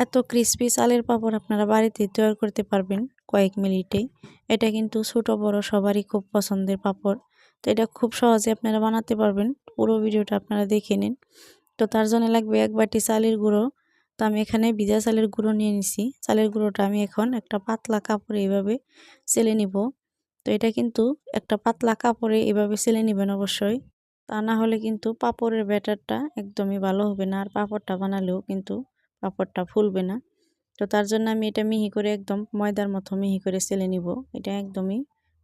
এত ক্রিস্পি চালের পাপড় আপনারা বাড়িতে তৈরি করতে পারবেন কয়েক মিনিটেই এটা কিন্তু ছোট, বড় সবারই খুব পছন্দের পাপড়। তো এটা খুব সহজে আপনারা বানাতে পারবেন। পুরো ভিডিওটা আপনারা দেখে নিন। তো তার জন্য লাগবে এক বাটি চালের গুঁড়ো। তো আমি এখানে ভিজা চালের গুঁড়ো নিয়ে নিছি। চালের গুঁড়োটা আমি এখন একটা পাতলা কাপড়ে এইভাবে সেলে নিব। তো এটা কিন্তু একটা পাতলা কাপড়ে এভাবে সেলে নেবেন অবশ্যই। তা না হলে কিন্তু পাপড়ের ব্যাটারটা একদমই ভালো হবে না। আর পাপড়টা বানালেও কিন্তু পাপড়টা ফুলবে না। তো তার জন্য আমি এটা মিহি করে একদম ময়দার মতো মিহি করে সেলে নিব। এটা একদমই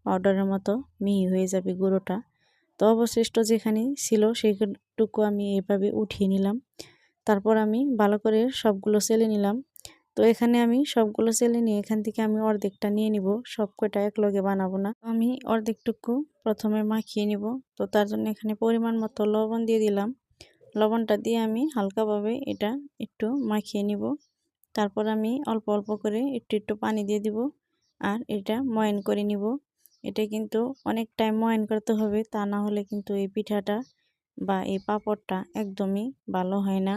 পাউডারের মতো মিহি হয়ে যাবে গুঁড়োটা। তো অবশিষ্ট যেখানে ছিল সেইটুকু আমি এভাবে উঠিয়ে নিলাম। তারপর আমি ভালো করে সবগুলো সেলে নিলাম। তো এখানে আমি সবগুলো সেলে নিয়ে এখান থেকে আমি অর্ধেকটা নিয়ে নিব। সব কয়টা একলগে বানাবো না। আমি অর্ধেকটুকু প্রথমে মাখিয়ে নিব। তো তার জন্য এখানে পরিমাণ মতো লবণ দিয়ে দিলাম। লবণটা দিয়ে আমি হালকাভাবে এটা একটু মাখিয়ে নিব। তারপর আমি অল্প অল্প করে একটু একটু পানি দিয়ে দিব আর এটা ময়ন করে নিব। এটা কিন্তু অনেক টাইম ময়ন করতে হবে, তা না হলে কিন্তু এই পিঠাটা বা এই পাঁপড়টা একদমই ভালো হয় না।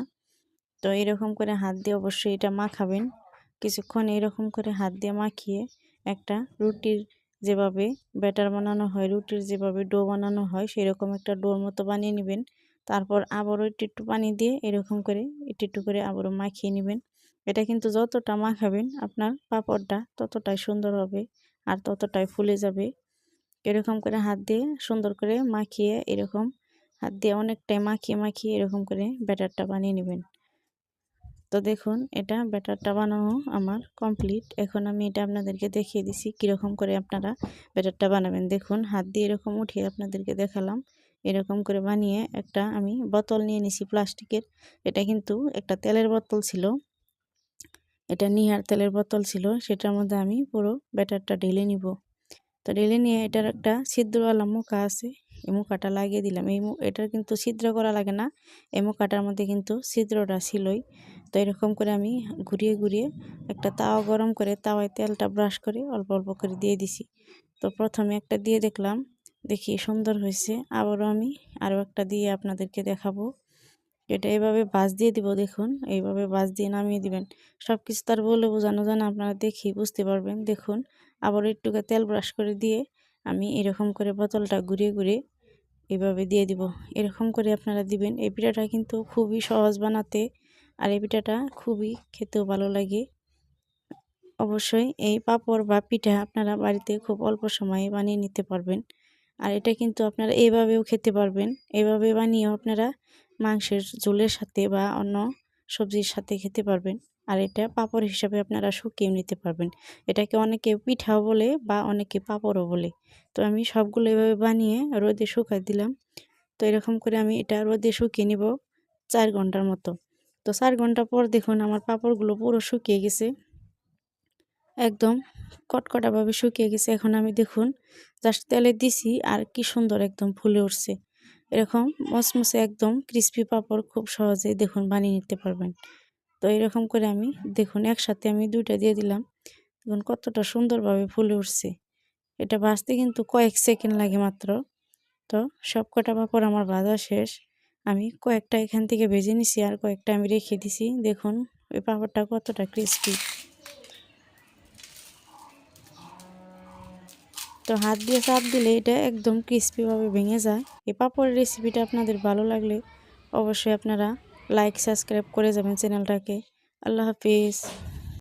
তো এরকম করে হাত দিয়ে অবশ্যই এটা মাখাবেন। কিছুক্ষণ এরকম করে হাত দিয়ে মাখিয়ে একটা রুটির যেভাবে ব্যাটার বানানো হয়, রুটির যেভাবে ডো বানানো হয়, সেরকম একটা ডোর মতো বানিয়ে নেবেন। তারপর আবারও একটু একটু পানি দিয়ে এরকম করে একটু একটু করে আবারও মাখিয়ে নেবেন। এটা কিন্তু যতটা মাখাবেন আপনার পাঁপড়টা ততটাই সুন্দর হবে আর ততটাই ফুলে যাবে। এরকম করে হাত দিয়ে সুন্দর করে মাখিয়ে এরকম হাত দিয়ে অনেকটাই মাখিয়ে মাখিয়ে এরকম করে ব্যাটারটা বানিয়ে নেবেন। তো দেখুন এটা ব্যাটারটা বানানো আমার কমপ্লিট। এখন আমি এটা আপনাদেরকে দেখিয়ে দিছি কীরকম করে আপনারা ব্যাটারটা বানাবেন। দেখুন হাত দিয়ে এরকম উঠিয়ে আপনাদেরকে দেখালাম। এরকম করে বানিয়ে একটা আমি বোতল নিয়ে নিছি প্লাস্টিকের। এটা কিন্তু একটা তেলের বোতল ছিল। এটা নিহার তেলের বোতল ছিল। সেটার মধ্যে আমি পুরো ব্যাটারটা ঢেলে নিব। তো ঢেলে নিয়ে এটার একটা ছিদ্রওয়ালা মুখা আছে। এই মুখাটা লাগিয়ে দিলাম। এই এটার কিন্তু ছিদ্র করা লাগে না। এই মুখাটার মধ্যে কিন্তু ছিদ্রটা ছিলই। তো এরকম করে আমি ঘুরিয়ে ঘুরিয়ে একটা তাওয়া গরম করে তাওয়ায় তেলটা ব্রাশ করে অল্প অল্প করে দিয়ে দিছি। তো প্রথমে একটা দিয়ে দেখলাম। দেখি সুন্দর হয়েছে। আবারও আমি আরও একটা দিয়ে আপনাদেরকে দেখাবো। এটা এভাবে বাস দিয়ে দিব, দেখুন। এইভাবে বাস দিয়ে নামিয়ে দিবেন। সব কিছু তার বলে বোঝানো যায় না, আপনারা দেখি বুঝতে পারবেন। দেখুন আবার একটুকে তেল ব্রাশ করে দিয়ে আমি এরকম করে বোতলটা ঘুরিয়ে ঘুরিয়ে এভাবে দিয়ে দিব। এরকম করে আপনারা দিবেন। এই পিঠাটা কিন্তু খুবই সহজ বানাতে আর এই পিঠাটা খুবই খেতেও ভালো লাগে। অবশ্যই এই পাপড় বা পিঠা আপনারা বাড়িতে খুব অল্প সময়ে বানিয়ে নিতে পারবেন। আর এটা কিন্তু আপনারা এইভাবেও খেতে পারবেন। এইভাবে বানিয়েও আপনারা মাংসের ঝোলের সাথে বা অন্য সবজির সাথে খেতে পারবেন। আর এটা পাপড় হিসাবে আপনারা শুকিয়েও নিতে পারবেন। এটাকে অনেকে পিঠাও বলে বা অনেকে পাপড়ও বলে। তো আমি সবগুলো এভাবে বানিয়ে রোদে শুকাই দিলাম। তো এরকম করে আমি এটা রোদে শুকিয়ে নিব চার ঘণ্টার মতো। তো চার ঘণ্টা পর দেখুন আমার পাপড়গুলো পুরো শুকিয়ে গেছে। একদম কটকটাভাবে শুকিয়ে গেছে। এখন আমি দেখুন, জাস্ট তেলে দিছি আর কি সুন্দর একদম ফুলে উঠছে। এরকম মচমচে একদম ক্রিস্পি পাপড় খুব সহজেই দেখুন বানিয়ে নিতে পারবেন। তো এরকম করে আমি দেখুন একসাথে আমি দুইটা দিয়ে দিলাম। দেখুন কতটা সুন্দরভাবে ফুলে উঠছে। এটা ভাজতে কিন্তু কয়েক সেকেন্ড লাগে মাত্র। তো সব কটা পাঁপড় আমার ভাজা শেষ। আমি কয়েকটা এখান থেকে ভেজে নিছি আর কয়েকটা আমি রেখে দিছি। দেখুন ওই পাপড়টা কতটা ক্রিস্পি। তো হাত দিয়ে চাপ দিলে এটা একদম ক্রিস্পিভাবে ভেঙে যায়। এই পাঁপড়ের রেসিপিটা আপনাদের ভালো লাগলে অবশ্যই আপনারা লাইক সাবস্ক্রাইব করে যাবেন চ্যানেলটাকে। আল্লাহ হাফিজ।